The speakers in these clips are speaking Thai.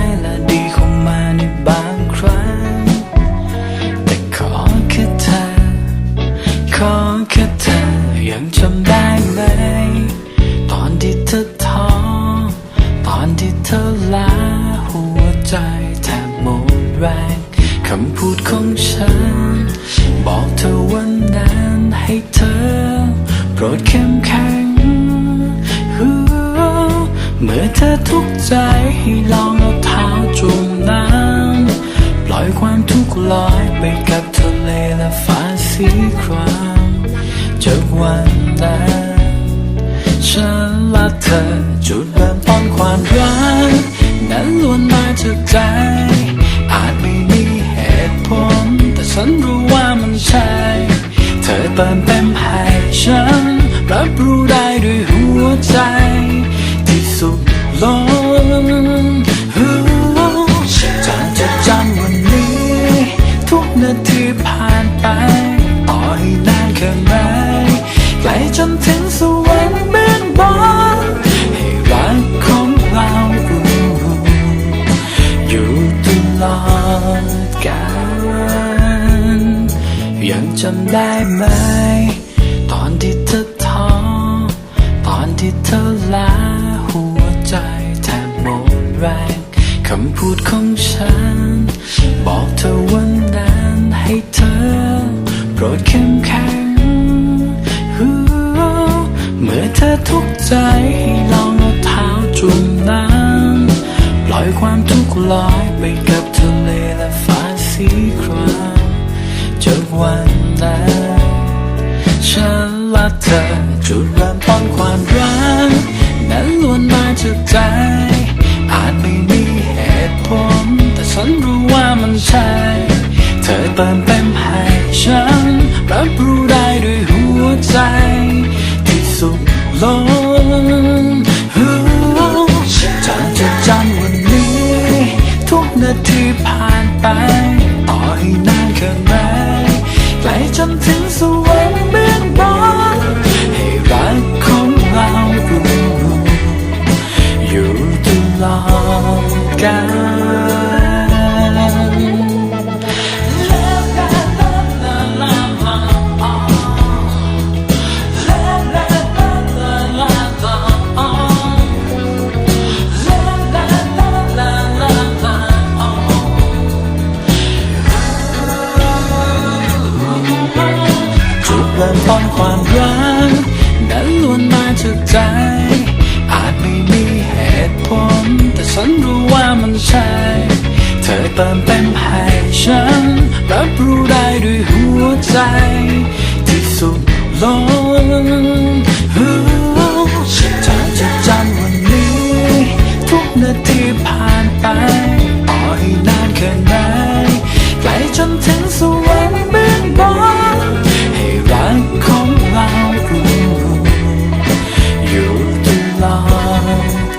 ย ทุกใจให้ลองเอาเท้าจุ่มน้ำปล่อยความทุกข์ลอยไปกับทะเลและฟ้าสีครามจากวันนั้นฉันและเธอจุดเริ่มต้นความรักนั้นล้วนมาจากใจ อาจไม่มีเหตุผล แต่ฉันรู้ว่ามันใช่ เธอเติม นาทีผ่านไปต่อให้นานแค่ไหนไกลจนถึงสวรรค์เบื้องบนให้รักของเราอยู่ตลอดกาลยังจำได้ไหม ตอนที่เธอท้อตอนที่เธอลาหัวใจแทบหมดแรงคำพูดของฉัน จุ่มน้ำปล่อยความทุกข์ลอยไปกับทะเลและฟ้าสีครามจาวันนั้นฉันและเธอจุดเริ่มต้นความรักนั้นล้วนมาจากใจ ทุกนาทีผ่านไป จ อาจไม่มีเหตุผล แต่ฉันรู้ว่ามันใช่ เธอเติมเต็มให้ฉัน รับรู้ได้ด้วยหัวใจ ที่สุดล้น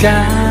sky